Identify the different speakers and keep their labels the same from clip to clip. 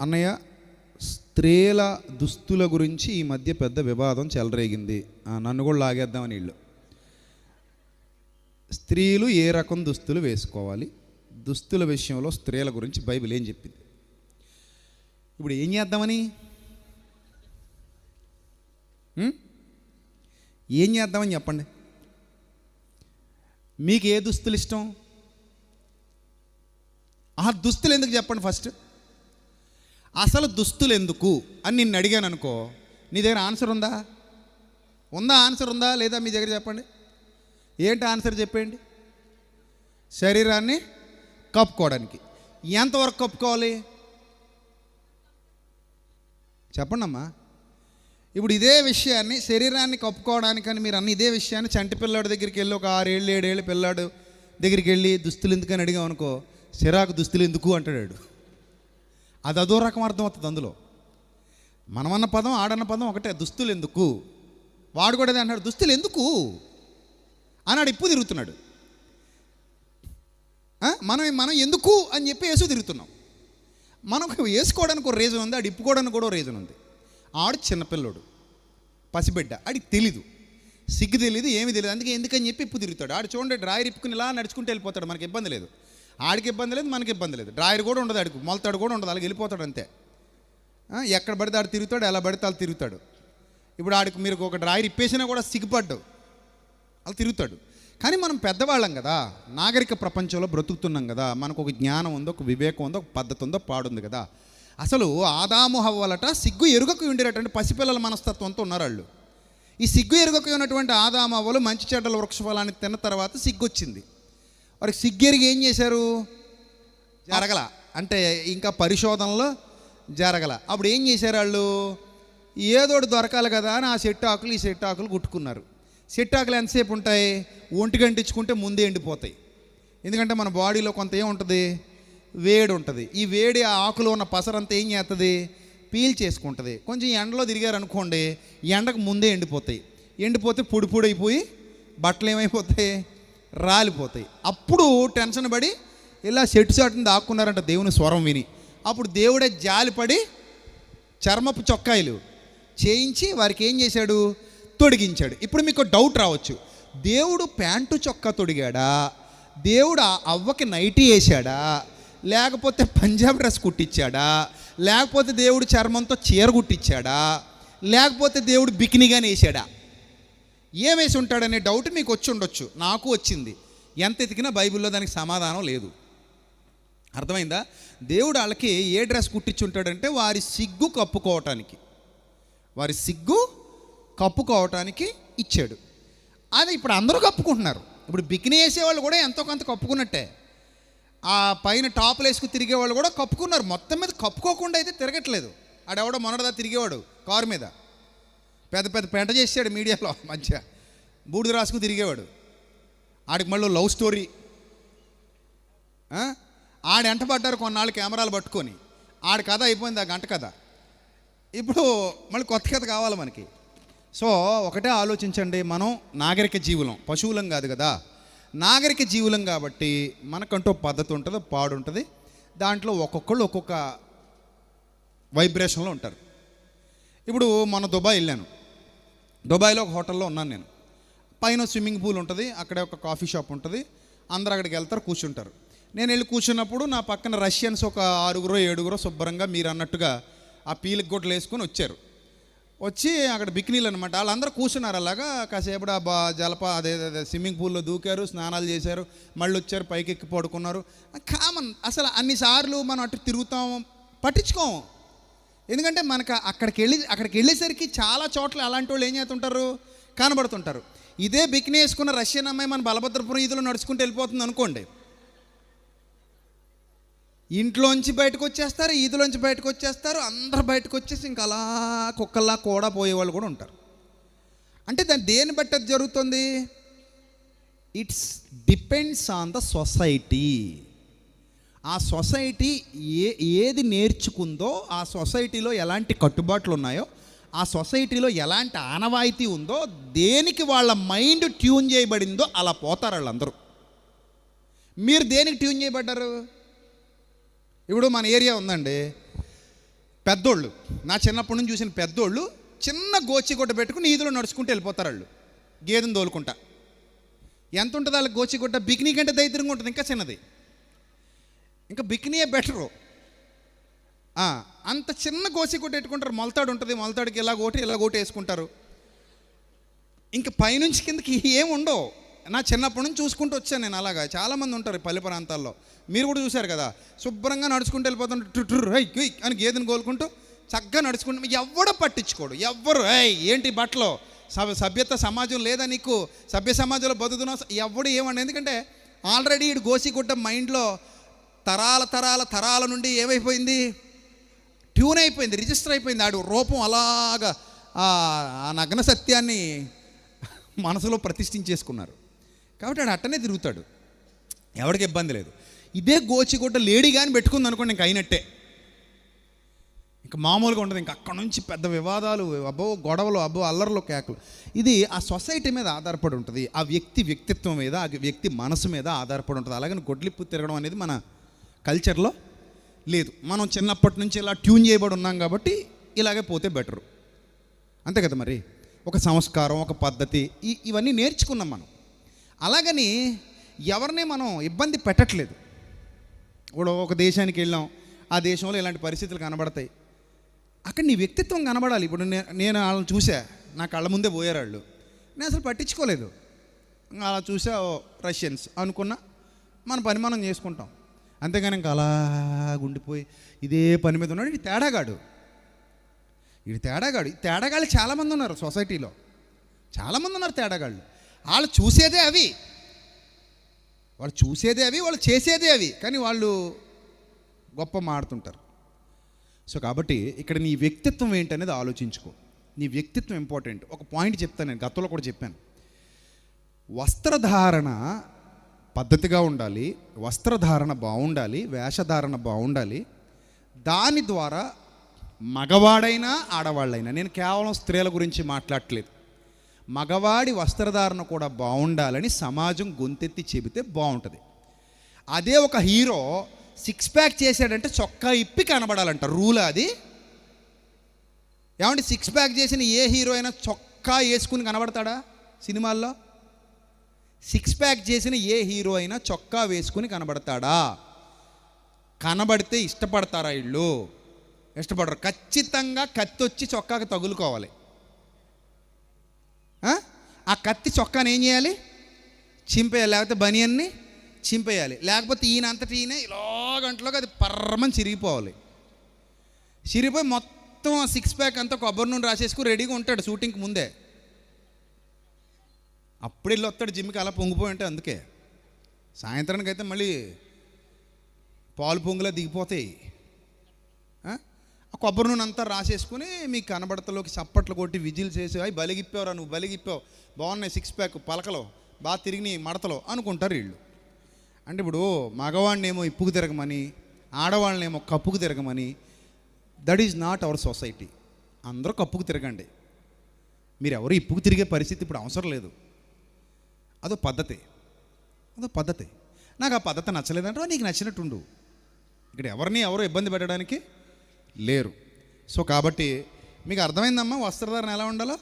Speaker 1: అన్నయ్య స్త్రీల దుస్తుల గురించి ఈ మధ్య పెద్ద వివాదం చెలరేగింది. నన్ను కూడా లాగేద్దామని వీళ్ళు. స్త్రీలు ఏ రకం దుస్తులు వేసుకోవాలి? దుస్తుల విషయంలో స్త్రీల గురించి బైబిల్ ఏం చెప్పింది? ఇప్పుడు ఏం చేద్దామని? ఏం చేద్దామని చెప్పండి? మీకు ఏ దుస్తులు ఇష్టం? ఆ దుస్తులు ఎందుకు చెప్పండి ఫస్ట్? అసలు దుస్తులు ఎందుకు అని నిన్ను అడిగాను అనుకో నీ దగ్గర ఆన్సర్ ఉందా? ఉందా ఆన్సర్ ఉందా? లేదా మీ దగ్గర చెప్పండి. ఏంటి ఆన్సర్ చెప్పండి శరీరాన్ని కప్పుకోవడానికి. ఎంతవరకు కప్పుకోవాలి? చెప్పండి అమ్మా ఇప్పుడు ఇదే విషయాన్ని శరీరాన్ని కప్పుకోవడానికని మీరు అన్ని ఇదే విషయాన్ని చంటి పిల్లాడి దగ్గరికి వెళ్ళి ఒక ఆరేళ్ళు ఏడేళ్ళు పిల్లాడు దగ్గరికి వెళ్ళి దుస్తులు ఎందుకని అడిగాం అనుకో సిరాకు దుస్తులు ఎందుకు అంటాడు అది అదో రకం అర్థం అవుతుంది అందులో. మనమన్న పదం ఆడన్న పదం ఒకటే దుస్తులు ఎందుకు వాడు కూడా అన్నాడు దుస్తులు ఎందుకు అన్నాడు ఇప్పు తిరుగుతున్నాడు. మనం మనం ఎందుకు అని చెప్పి వేసు తిరుగుతున్నాం. మనకు వేసుకోవడానికి ఒక రీజన్ ఉంది ఆడు ఇప్పుకోవడానికి కూడా ఒక రీజన్ ఉంది. ఆడు చిన్నపిల్లోడు పసిబిడ్డ ఆడికి తెలీదు. సిగ్గు తెలియదు ఏమి తెలియదు అందుకే ఎందుకని చెప్పి ఇప్పు తిరుగుతాడు. ఆడు చూడండి డ్రాయర్ ఇప్పుకుని ఇలా నడుచుకుంటూ వెళ్ళిపోతాడు మనకి ఇబ్బంది లేదు. ఆడికి ఇబ్బంది లేదు మనకి ఇబ్బంది లేదు. డ్రాయర్ కూడా ఉండదు ఆడికి. మొలతాడు కూడా ఉండదు అలాగే వెళ్ళిపోతాడు అంతే. ఎక్కడ పడితే ఆడు తిరుగుతాడు ఎలా పడితే అలా తిరుగుతాడు. ఇప్పుడు ఆడికి మీరు ఒక డ్రాయర్ ఇప్పేసినా కూడా సిగ్గుపడ్డావు అలా తిరుగుతాడు. కానీ మనం పెద్దవాళ్ళం కదా నాగరిక ప్రపంచంలో బ్రతుకుతున్నాం కదా మనకు ఒక జ్ఞానం ఉందో ఒక వివేకం ఉందో ఒక పద్ధతి ఉందో పాడుంది కదా. అసలు ఆదాము సిగ్గు ఎరుగకు ఉండేటటువంటి పసిపిల్లల మనస్తత్వంతో ఉన్నారు వాళ్ళు ఈ సిగ్గు ఎరుగకు ఉన్నటువంటి ఆదాము హవ్వలు మంచి చెడ్డల వృక్షఫలాన్ని తిన్న తర్వాత సిగ్గు వచ్చింది. వారికి సిగ్గెరిగి ఏం చేశారు? జరగల. అంటే ఇంకా పరిశోధనలో జరగల. అప్పుడు ఏం చేశారు వాళ్ళు? ఏదోటి దొరకాలి కదా అని ఆ సెట్టు ఆకులు ఈ సెట్టు ఆకులు కుట్టుకున్నారు. సెట్టు ఆకులు ఎంతసేపు ఉంటాయి? ఒంటికి అంటించుకుంటే ముందే ఎండిపోతాయి. ఎందుకంటే మన బాడీలో కొంత ఏముంటుంది వేడి ఉంటుంది. ఈ వేడి ఆ ఆకులో ఉన్న పసరంతా ఏం చేస్తుంది పీల్ చేసుకుంటుంది. కొంచెం ఎండలో తిరిగారు అనుకోండి ఎండకు ముందే ఎండిపోతాయి. ఎండిపోతే పొడి పొడి అయిపోయి బట్టలు ఏమైపోతాయి? రాలిపోతాయి. అప్పుడు టెన్షన్ పడి ఇలా సెట్టు చాటుని దాక్కున్నారంట దేవుని స్వరం విని. అప్పుడు దేవుడే జాలిపడి చర్మపు చొక్కాయిలు చేయించి వారికి ఏం చేశాడు? తొడిగించాడు. ఇప్పుడు మీకు డౌట్ రావచ్చు. దేవుడు ప్యాంటు చొక్కా తొడిగాడా? దేవుడు ఆ అవ్వకి నైటీ వేసాడా లేకపోతే పంజాబ్ డ్రెస్ కుట్టించాడా? లేకపోతే దేవుడు చర్మంతో చీర కుట్టించాడా? లేకపోతే దేవుడు బికినిగానే వేసాడా ఏమేసి ఉంటాడనే డౌట్ మీకు వచ్చి ఉండొచ్చు. నాకు వచ్చింది. ఎంత ఎతికినా బైబిల్లో దానికి సమాధానం లేదు. అర్థమైందా? దేవుడు వాళ్ళకి ఏ డ్రెస్ కుట్టించి ఉంటాడంటే వారి సిగ్గు కప్పుకోవటానికి. వారి సిగ్గు కప్పుకోవటానికి ఇచ్చాడు. అది ఇప్పుడు అందరూ కప్పుకుంటున్నారు. ఇప్పుడు బికినీ వేసేవాళ్ళు కూడా ఎంతో కొంత కప్పుకున్నట్టే. ఆ పైన టాపులు వేసుకు తిరిగే వాళ్ళు కూడా కప్పుకున్నారు. మొత్తం మీద కప్పుకోకుండా అయితే తిరగట్లేదు. ఆడెవడో మొన్నటిదా తిరిగేవాడు కారు మీద. పెద్ద పెద్ద పెంట చేసాడు మీడియాలో మంచిగా బూడిద రాసుకుని తిరిగేవాడు. ఆడికి మళ్ళీ లవ్ స్టోరీ. ఆడ ఎంట పడ్డారు కొన్నాళ్ళు కెమెరాలు పట్టుకొని. ఆడి కథ అయిపోయింది ఆ గంట కథ. ఇప్పుడు మళ్ళీ కొత్త కథ కావాలి మనకి. సో ఒకటే ఆలోచించండి మనం నాగరిక జీవులం పశువులం కాదు కదా. నాగరిక జీవులం కాబట్టి మనకంటూ పద్ధతి ఉంటుంది పాడు ఉంటుంది. దాంట్లో ఒక్కొక్కళ్ళు ఒక్కొక్క వైబ్రేషన్లో ఉంటారు. ఇప్పుడు మొన్న దుబాయ్ వెళ్ళాను. దుబాయ్లో ఒక హోటల్లో ఉన్నాను నేను. పైన స్విమ్మింగ్ పూల్ ఉంటుంది అక్కడే ఒక కాఫీ షాప్ ఉంటుంది. అందరు అక్కడికి వెళ్తారు కూర్చుంటారు. నేను వెళ్ళి కూర్చున్నప్పుడు నా పక్కన రష్యన్స్ ఒక ఆరుగురో ఏడుగురో శుభ్రంగా మీరు అన్నట్టుగా ఆ పీలికి గొడ్లు వేసుకొని వచ్చారు. వచ్చి అక్కడ బిక్నీలు అనమాట వాళ్ళందరూ కూర్చున్నారు అలాగా. కాసేపు ఆ బా జలప అదే అదే స్విమ్మింగ్ పూల్లో దూకారు స్నానాలు చేశారు మళ్ళీ వచ్చారు పైకి ఎక్కి పడుకున్నారు. కామన్ అసలు అన్నిసార్లు మనం అటు తిరుగుతాం పట్టించుకోము ఎందుకంటే మనకు అక్కడికి వెళ్ళి అక్కడికి వెళ్ళేసరికి చాలా చోట్ల అలాంటి వాళ్ళు ఏం చేస్తుంటారు? కనబడుతుంటారు. ఇదే బిక్ని వేసుకున్న రష్యన్ అమ్మాయి మన బలభద్రపురం ఈదులో నడుచుకుంటూ వెళ్ళిపోతుంది అనుకోండి. ఇంట్లోంచి బయటకు వచ్చేస్తారు ఈదులోంచి బయటకు వచ్చేస్తారు అందరు బయటకు వచ్చేసి ఇంకా అలా కుక్కల్లా కూడా పోయేవాళ్ళు కూడా ఉంటారు. అంటే దాన్ని దేని బట్టి అది జరుగుతుంది? It's depends on the society ఆ సొసైటీ ఏ ఏది నేర్చుకుందో ఆ సొసైటీలో ఎలాంటి కట్టుబాట్లు ఉన్నాయో ఆ సొసైటీలో ఎలాంటి ఆనవాయితీ ఉందో దేనికి వాళ్ళ మైండ్ ట్యూన్ చేయబడిందో అలా పోతారు వాళ్ళందరూ. మీరు దేనికి ట్యూన్ చేయబడ్డారు? ఇప్పుడు మన ఏరియా ఉందండి. పెద్దోళ్ళు నా చిన్నప్పటి నుంచి చూసిన పెద్దోళ్ళు చిన్న గోచిగుడ్డ పెట్టుకుని ఈదులో నడుచుకుంటూ వెళ్ళిపోతారు వాళ్ళు గేదెను తోలుకుంటా. ఎంత ఉంటుంది వాళ్ళకి గోచిగుడ్డ బికినీ కంటే దైత్యంగా ఉంటుంది ఇంకా చిన్నది. ఇంకా బికినీయే బెటరు. అంత చిన్న గోచిగుడ్డ పెట్టుకుంటారు. మొలతాడు ఉంటుంది. మొలతాడికి ఇలా ఒకటి ఇలా ఒకటి వేసుకుంటారు. ఇంక పైనుంచి కిందకి ఏం ఉండవు. నా చిన్నప్పటి నుంచి చూసుకుంటూ వచ్చాను నేను అలాగా. చాలామంది ఉంటారు పల్లె ప్రాంతాల్లో. మీరు కూడా చూశారు కదా. శుభ్రంగా నడుచుకుంటూ వెళ్ళిపోతుంటే టు టు అని గేదెని కోలుకుంటూ చక్కగా నడుచుకుంటూ ఎవడో పట్టించుకోడు. ఎవ్వరు ఏయ్ ఏంటి బట్టలు? సభ సభ్యత సమాజం లేదా నీకు? సభ్య సమాజంలో బతుకుతున్నావు? ఎవడు ఏమండి ఎందుకంటే ఆల్రెడీ ఇటు గోసిగుడ్డ మైండ్లో తరాల తరాల తరాల నుండి ఏమైపోయింది? ట్యూన్ అయిపోయింది రిజిస్టర్ అయిపోయింది ఆడు. రూపం అలాగా ఆ నగ్న సత్యాన్ని మనసులో ప్రతిష్ఠించేసుకున్నారు. కాబట్టి ఆడు అట్టనే తిరుగుతాడు. ఎవరికి ఇబ్బంది లేదు. ఇదే గోచిగుడ్డ లేడీ కానీ పెట్టుకుంది అనుకోండి ఇంక అయినట్టే. ఇంకా మామూలుగా ఉండదు. ఇంకా అక్కడ నుంచి పెద్ద వివాదాలు అబ్బో గొడవలు అబ్బో అల్లర్లు కేకలు. ఇది ఆ సొసైటీ మీద ఆధారపడి ఉంటుంది. ఆ వ్యక్తి వ్యక్తిత్వం మీద ఆ వ్యక్తి మనసు మీద ఆధారపడి ఉంటుంది. అలాగని గొడ్లిప్పు తిరగడం అనేది మన కల్చర్లో లేదు. మనం చిన్నప్పటి నుంచి ఇలా ట్యూన్ చేయబడి ఉన్నాం కాబట్టి ఇలాగే పోతే బెటరు. అంతే కదా మరి? ఒక సంస్కారం ఒక పద్ధతి ఇవన్నీ నేర్చుకున్నాం మనం. అలాగని ఎవరిని మనం ఇబ్బంది పెట్టట్లేదు. ఇప్పుడు ఒక దేశానికి వెళ్ళాం ఆ దేశంలో ఇలాంటి పరిస్థితులు కనబడతాయి. అక్కడ నీ వ్యక్తిత్వం కనబడాలి. ఇప్పుడు నేను వాళ్ళని చూసా నా కళ్ళ ముందే పోయారు వాళ్ళు. నేను అసలు పట్టించుకోలేదు. అలా చూసా ఓ రష్యన్స్ అనుకున్నా మన పని మనం చేసుకుంటాం. అంతేగాని ఇంకా అలా ఉండిపోయి ఇదే పని మీద ఉన్నాడు. ఇది తేడాగాడు. ఇది తేడాగాడు. ఈ తేడాగాళ్ళు చాలామంది ఉన్నారు సొసైటీలో. చాలామంది ఉన్నారు తేడాగాళ్ళు. వాళ్ళు చూసేదే అవి. వాళ్ళు చూసేదే అవి వాళ్ళు చేసేదే అవి. కానీ వాళ్ళు గొప్ప మాడుతుంటారు. సో కాబట్టి ఇక్కడ నీ వ్యక్తిత్వం ఏంటనేది ఆలోచించుకో. నీ వ్యక్తిత్వం ఇంపార్టెంట్. ఒక పాయింట్ చెప్తాను నేను. గతంలో కూడా చెప్పాను. వస్త్రధారణ పద్ధతిగా ఉండాలి వస్త్రధారణ బాగుండాలి వేషధారణ బాగుండాలి. దాని ద్వారా మగవాడైనా ఆడవాళ్ళైనా నేను కేవలం స్త్రీల గురించి మాట్లాడట్లేదు. మగవాడి వస్త్రధారణ కూడా బాగుండాలని సమాజం గొంతెత్తి చెబితే బాగుంటుంది. అదే ఒక హీరో సిక్స్ ప్యాక్ చేశాడంటే చొక్కా ఇప్పి కనబడాలంట రూల్ అది. ఏమంటే సిక్స్ ప్యాక్ చేసిన ఏ హీరో అయినా చొక్కా వేసుకుని కనబడతాడా సినిమాల్లో? సిక్స్ ప్యాక్ చేసిన ఏ హీరో అయినా చొక్కా వేసుకుని కనబడతాడా? కనబడితే ఇష్టపడతారా వీళ్ళు ఇష్టపడరు. ఖచ్చితంగా కత్తి వచ్చి చొక్కాకి తగులుకోవాలి. ఆ? కత్తి చొక్కాని ఏం చేయాలి? చింపేయాలి. లేకపోతే బనియన్ని చింపేయాలి. లేకపోతే ఈయన అంతటి ఈయన ఇలాగంటలోకి అది పర్రమని చిరిగిపోవాలి. చిరిగిపోయి మొత్తం ఆ సిక్స్ ప్యాక్ అంతా కొబ్బరి నూనె రాసేసుకుని రెడీగా ఉంటాడు షూటింగ్కి ముందే. అప్పుడు వెళ్ళి వస్తాడు జిమ్కి అలా పొంగిపోయి ఉంటే అందుకే. సాయంత్రానికి అయితే మళ్ళీ పాలు పొంగులా దిగిపోతాయి. ఆ? కొబ్బరి నూనె అంతా రాసేసుకుని మీకు కనబడతలోకి చప్పట్లు కొట్టి విజిల్ చేసి అవి బలిగిప్పావురా నువ్వు బలిగిప్పావు. బాగున్నాయి సిక్స్ ప్యాక్ పలకలో. బాగా తిరిగినాయి మడతలో. అనుకుంటారు వీళ్ళు. అంటే ఇప్పుడు మగవాడినేమో ఇప్పుకు తిరగమని ఆడవాళ్ళనేమో కప్పుకు తిరగమని that is not our society అందరూ కప్పుకు తిరగండి. మీరు ఎవరు ఇప్పుకు తిరిగే పరిస్థితి ఇప్పుడు అవసరం లేదు. అదో పద్ధతి. అదో పద్ధతి. నాకు ఆ పద్ధతి నచ్చలేదంటే నీకు నచ్చినట్టుండు. ఇక్కడ ఎవరిని ఎవరు ఇబ్బంది పెట్టడానికి లేరు. సో కాబట్టి మీకు అర్థమైందమ్మా? వస్త్రధారణ ఎలా ఉండాలో?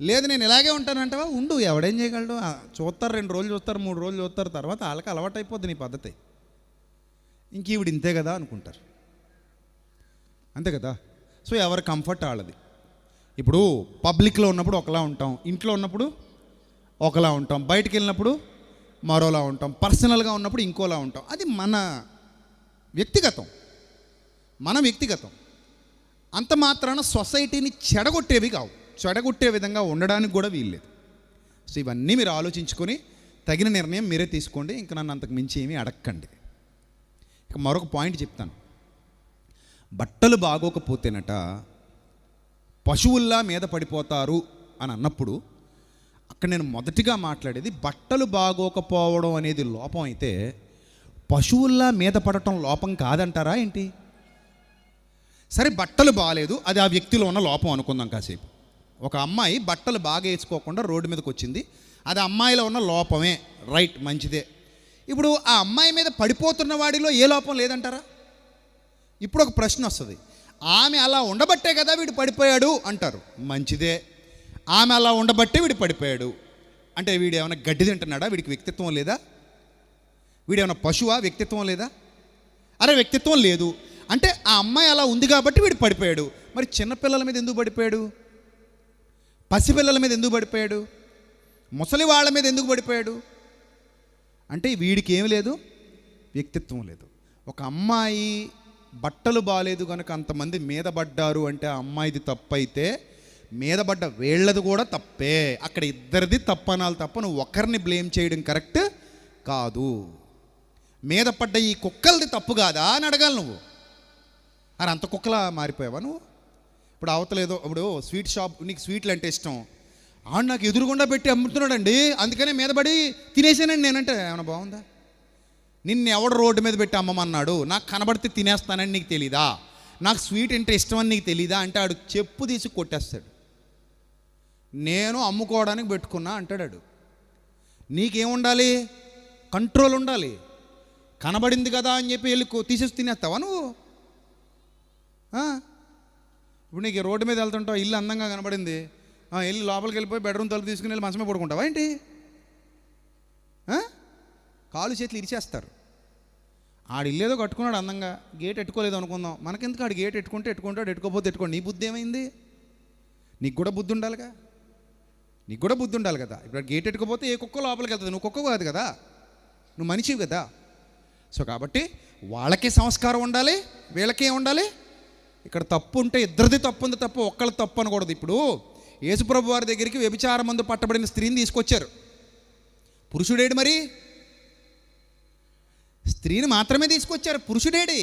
Speaker 1: లేదు నేను ఇలాగే ఉంటానంటావా ఉండు ఎవడేం చేయగలడు? చూస్తారు రెండు రోజులు చూస్తారు మూడు రోజులు చూస్తారు తర్వాత వాళ్ళకి అలవాటు అయిపోద్ది నీ పద్ధతి. ఇంక ఈవిడ ఇంతే కదా అనుకుంటారు. అంతే కదా? సో ఎవరి కంఫర్ట్ వాళ్ళది. ఇప్పుడు పబ్లిక్లో ఉన్నప్పుడు ఒకలా ఉంటాం. ఇంట్లో ఉన్నప్పుడు ఒకలా ఉంటాం. బయటికి వెళ్ళినప్పుడు మరోలా ఉంటాం. పర్సనల్గా ఉన్నప్పుడు ఇంకోలా ఉంటాం. అది మన వ్యక్తిగతం. మన వ్యక్తిగతం. అంత మాత్రాన సొసైటీని చెడగొట్టేవి కావు. చెడగొట్టే విధంగా ఉండడానికి కూడా వీల్లేదు. సో ఇవన్నీ మీరు ఆలోచించుకొని తగిన నిర్ణయం మీరే తీసుకోండి. ఇంకా నన్ను అంతకు మించి ఏమీ అడగకండి ఇక మరొక పాయింట్ చెప్తాను. బట్టలు బాగోకపోతేనట పశువుల్లా మీద పడిపోతారు అని అన్నప్పుడు అక్కడ నేను మొదటిగా మాట్లాడేది బట్టలు బాగోకపోవడం అనేది లోపం అయితే పశువుల్లా మీద పడటం లోపం కాదంటారా ఏంటి? సరే బట్టలు బాగాలేదు అది ఆ వ్యక్తిలో ఉన్న లోపం అనుకుందాం కాసేపు. ఒక అమ్మాయి బట్టలు బాగా వేసుకోకుండా రోడ్డు మీదకి వచ్చింది. అది అమ్మాయిలో ఉన్న లోపమే రైట్ మంచిదే. ఇప్పుడు ఆ అమ్మాయి మీద పడిపోతున్న వాడిలో ఏ లోపం లేదంటారా? ఇప్పుడు ఒక ప్రశ్న వస్తుంది. ఆమె అలా ఉండబట్టే కదా వీడు పడిపోయాడు అంటారు. మంచిదే. ఆమె అలా ఉండబట్టే వీడు పడిపోయాడు. అంటే వీడు ఏమైనా గడ్డి తింటున్నాడా? వీడికి వ్యక్తిత్వం లేదా? వీడు ఏమైనా పశువా? వ్యక్తిత్వం లేదా? అరే వ్యక్తిత్వం లేదు. అంటే ఆ అమ్మాయి అలా ఉంది కాబట్టి వీడు పడిపోయాడు. మరి చిన్నపిల్లల మీద ఎందుకు పడిపోయాడు? పసిపిల్లల మీద ఎందుకు పడిపోయాడు? ముసలి వాళ్ళ మీద ఎందుకు పడిపోయాడు? అంటే వీడికి ఏమి లేదు? వ్యక్తిత్వం లేదు. ఒక అమ్మాయి బట్టలు బాగాలేదు కనుక అంతమంది మీద పడ్డారు అంటే ఆ అమ్మాయిది తప్పైతే మీద పడ్డ వీళ్ళది కూడా తప్పే. అక్కడ ఇద్దరిది తప్పనాలు తప్ప నువ్వు ఒకరిని బ్లేమ్ చేయడం కరెక్ట్ కాదు. మీద పడ్డ ఈ కుక్కలది తప్పు కాదా అని అడగాలి నువ్వు. అని అంత కుక్కలా మారిపోయావా నువ్వు? ఇప్పుడు అవతలేదో ఇప్పుడు స్వీట్ షాప్ నీకు స్వీట్లు అంటే ఇష్టం. ఆడు నాకు ఎదురుగుండా పెట్టి అమ్ముతున్నాడండి. అందుకనే మీద పడి తినేసానండి నేనంటే. ఏమైనా బాగుందా? నిన్ను ఎవడు రోడ్డు మీద పెట్టి అమ్మమన్నాడు? నాకు కనబడితే తినేస్తానని నీకు తెలీదా? నాకు స్వీట్ అంటే ఇష్టం అని నీకు తెలీదా? అంటే ఆడు చెప్పు తీసి కొట్టేస్తాడు. నేను అమ్ముకోవడానికి పెట్టుకున్నా అంటాడు నీకేముండాలి? కంట్రోల్ ఉండాలి. కనబడింది కదా అని చెప్పి వెళ్ళి తీసేసి తినేస్తావా నువ్వు? ఇప్పుడు నీకు రోడ్డు మీద వెళ్తుంటావు ఇల్లు అందంగా కనబడింది. వెళ్ళి లోపలికి వెళ్ళిపోయి బెడ్రూమ్ తలుపు తీసుకుని వెళ్ళి మంచమే పడుకుంటావా ఏంటి? కాలు చేతులు ఇరిచేస్తారు. ఆడు ఇల్లేదో కట్టుకున్నాడు అందంగా గేట్ ఎట్టుకోలేదు అనుకుందాం. మనకెందుకు ఆడు గేట్ ఎట్టుకుంటే ఎట్టుకుంటాడు ఎట్టుకోపోతే ఎట్టుకోండి? నీ బుద్ధి ఏమైంది? నీకు కూడా బుద్ధి ఉండాలిగా? నీకు కూడా బుద్ధి ఉండాలి కదా. ఇప్పుడు గేట్ ఎట్టుకపోతే ఏ కుక్క లోపలికి వెళ్తుంది? నువ్వు కుక్క కాదు కదా. నువ్వు మనిషివి కదా. సో కాబట్టి వాళ్ళకే సంస్కారం ఉండాలి వీళ్ళకే ఉండాలి? ఇక్కడ తప్పు ఉంటే ఇద్దరిది తప్పు ఉంది తప్ప ఒక్కళ్ళ తప్పు అనకూడదు. ఇప్పుడు యేసుప్రభు వారి దగ్గరికి వ్యభిచార మందు పట్టబడిన స్త్రీని తీసుకొచ్చారు. పురుషుడేడు మరి? స్త్రీని మాత్రమే తీసుకొచ్చారు. పురుషుడేడి?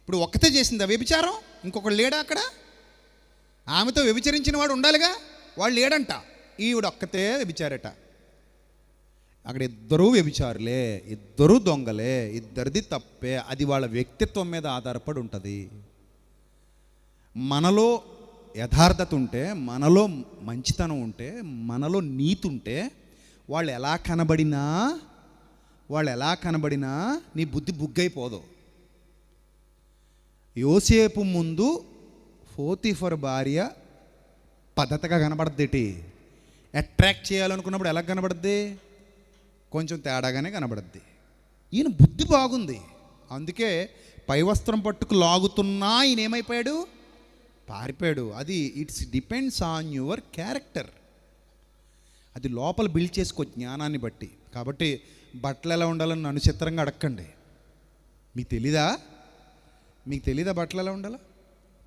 Speaker 1: ఇప్పుడు ఒక్కతే చేసిందా వ్యభిచారం? ఇంకొకడు లేడా అక్కడ? ఆమెతో వ్యభిచరించిన వాడు ఉండాలిగా? వాళ్ళు ఏడంట? ఈవిడ ఒక్కతే వ్యభిచారట. అక్కడ ఇద్దరూ వ్యభిచారులే ఇద్దరు దొంగలే ఇద్దరిది తప్పే. అది వాళ్ళ వ్యక్తిత్వం మీద ఆధారపడి ఉంటుంది. మనలో యథార్థత ఉంటే మనలో మంచితనం ఉంటే మనలో నీతి ఉంటే వాళ్ళు ఎలా కనబడినా వాళ్ళు ఎలా కనబడినా నీ బుద్ధి బుగ్గైపోదు. యోసేపు ముందు ఫోతిఫర్ భార్య పద్ధతిగా కనబడద్దేటి? అట్రాక్ట్ చేయాలనుకున్నప్పుడు ఎలా కనబడుద్ది? కొంచెం తేడాగానే కనబడద్ది. ఈయన బుద్ధి బాగుంది. అందుకే పై వస్త్రం పట్టుకు లాగుతున్నా ఈయన ఏమైపోయాడు పారిపోయాడు. అది it's depends on your character. అది లోపల బిల్డ్ చేసుకో జ్ఞానాన్ని బట్టి. కాబట్టి బట్టలు ఎలా ఉండాలని నన్ను చిత్రంగా అడగండి మీకు తెలీదా? మీకు తెలీదా బట్టలు ఎలా ఉండాలా?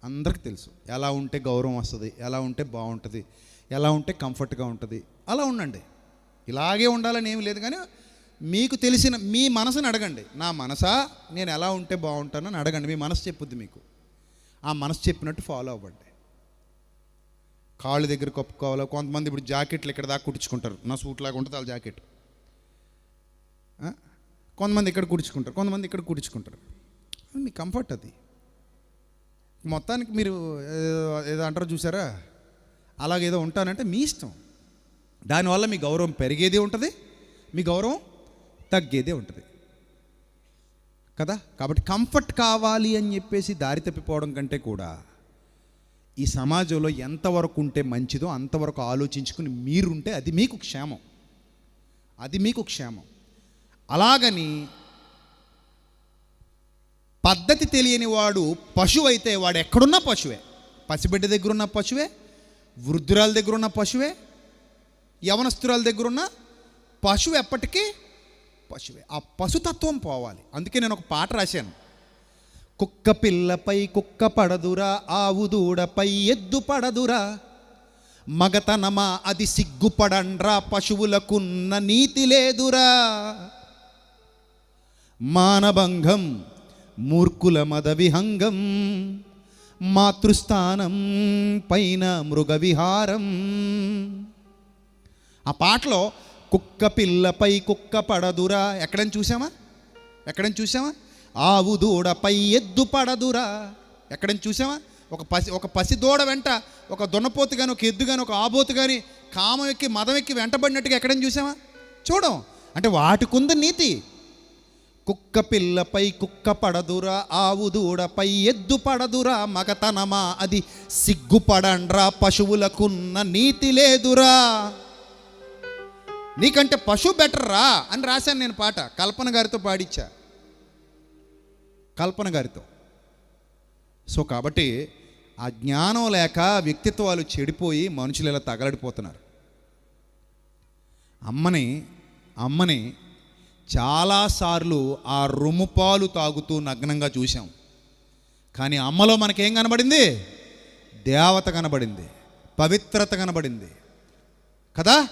Speaker 1: అందరికి తెలుసు. ఎలా ఉంటే గౌరవం వస్తుంది ఎలా ఉంటే బాగుంటుంది ఎలా ఉంటే కంఫర్ట్గా ఉంటుంది అలా ఉండండి. ఇలాగే ఉండాలని ఏమి లేదు కానీ మీకు తెలిసిన మీ మనసుని అడగండి. నా మనసా? నేను ఎలా ఉంటే బాగుంటానని అడగండి. మీ మనసు చెప్పుద్ది మీకు. ఆ మనసు చెప్పినట్టు ఫాలో అవ్వండి. కాళ్ళు దగ్గర కప్పుకోవాలి కొంతమంది ఇప్పుడు జాకెట్లు ఇక్కడ దాకా కుట్టించుకుంటారు. నా సూట్ లాగా ఉంటుంది వాళ్ళ జాకెట్. కొంతమంది ఇక్కడ కుట్టించుకుంటారు కొంతమంది ఇక్కడ కుట్టించుకుంటారు. మీ కంఫర్ట్ అది. మొత్తానికి మీరు ఏదో- అంటారో అంటారు చూసారా అలాగేదో ఉంటానంటే మీ ఇష్టం. దానివల్ల మీ గౌరవం పెరిగేదే ఉంటుంది మీ గౌరవం తగ్గేదే ఉంటుంది. కదా? కాబట్టి కంఫర్ట్ కావాలి అని చెప్పేసి దారి తప్పిపోవడం కంటే కూడా ఈ సమాజంలో ఎంతవరకు ఉంటే మంచిదో అంతవరకు ఆలోచించుకుని మీరుంటే అది మీకు క్షేమం. అది మీకు క్షేమం. అలాగని పద్ధతి తెలియని వాడు పశువు అయితే వాడు ఎక్కడున్నా పశువే? పసిబిడ్డ దగ్గర ఉన్న పశువే? వృద్ధురాల దగ్గర ఉన్న పశువే? యవనస్తురాల దగ్గర ఉన్న పశువు ఎప్పటికీ పశువే. ఆ పశుతత్వం పోవాలి. అందుకే నేను ఒక పాట రాశాను. కుక్క పిల్లపై కుక్క పడదురా ఆవు దూడపై ఎద్దు పడదురా. మగతనమా అది సిగ్గుపడండ్రా పశువులకున్న నీతి లేదురా. మానభంగం మూర్ఖుల మద విహంగం మాతృస్థానం పైన మృగ విహారం ఆ పాటలో కుక్క పిల్లపై కుక్క పడదురా. ఎక్కడని చూసామా ఎక్కడని చూసామా ఆవు దూడపై ఎద్దు పడదురా. ఎక్కడని చూసామా ఒక పసి ఒక పసి దూడ వెంట ఒక దున్నపోతు కానీ ఒక ఎద్దు కానీ ఒక ఆబోతు కానీ కామం ఎక్కి మదం ఎక్కి వెంటబడినట్టుగా ఎక్కడని చూసామా చూడం. అంటే వాటికుంది నీతి. కుక్క పిల్లపై కుక్క పడదురా ఆవు దూడపై ఎద్దు పడదురా మగతనమా అది సిగ్గుపడండ్రా పశువులకున్న నీతి లేదురా. నీకంటే పశువు బెటర్రా అని రాశాను నేను పాట కల్పన గారితో పాడిచ్చా. కల్పన గారితో. సో కాబట్టి ఆ జ్ఞానం లేక వ్యక్తిత్వాలు చెడిపోయి మనుషులు ఇలా తగలడిపోతున్నారు. అమ్మని అమ్మని చాలాసార్లు ఆ రుముపాలు తాగుతూ నగ్నంగా చూసాం కానీ అమ్మలో మనకేం కనబడింది? దేవత కనబడింది పవిత్రత కనబడింది. కదా?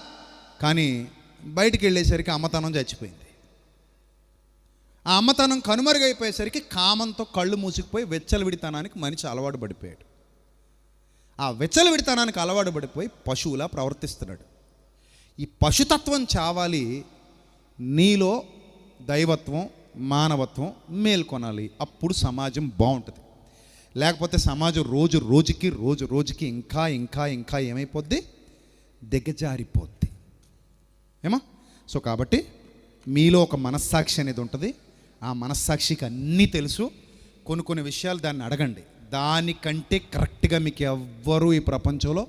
Speaker 1: కానీ బయటికి వెళ్ళేసరికి అమ్మతనం చచ్చిపోయింది. ఆ అమ్మతనం కనుమరుగైపోయేసరికి కామంతో కళ్ళు మూసుకుపోయి వెచ్చలవిడితనానికి మనిషి అలవాటు పడిపోయాడు. ఆ వెచ్చలవిడితనానికి అలవాటు పడిపోయి పశువులా ప్రవర్తిస్తున్నాడు. ఈ పశుతత్వం చావాలి నీలో దైవత్వం మానవత్వం మేల్కొనాలి. అప్పుడు సమాజం బాగుంటుంది లేకపోతే సమాజం రోజు రోజుకి రోజు రోజుకి ఇంకా ఇంకా ఇంకా ఏమైపోద్ది? దిగజారిపోద్ది. ఏమా? సో కాబట్టి మీలో ఒక మనస్సాక్షి అనేది ఉంటుంది. ఆ మనస్సాక్షికి అన్నీ తెలుసు. కొన్ని కొన్ని విషయాలు దాన్ని అడగండి. దానికంటే కరెక్ట్గా మీకు ఎవ్వరూ ఈ ప్రపంచంలో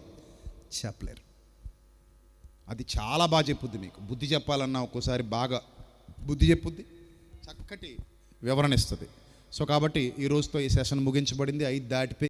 Speaker 1: చెప్పలేరు. అది చాలా బాగా చెప్పుద్ది మీకు. బుద్ధి చెప్పాలన్నా ఒక్కోసారి బాగా బుద్ధి చెప్పుద్ది చక్కటి వివరణ ఇస్తుంది. సో కాబట్టి ఈ రోజుతో ఈ సెషన్ ముగించబడింది. ఐదు దాటిపోయి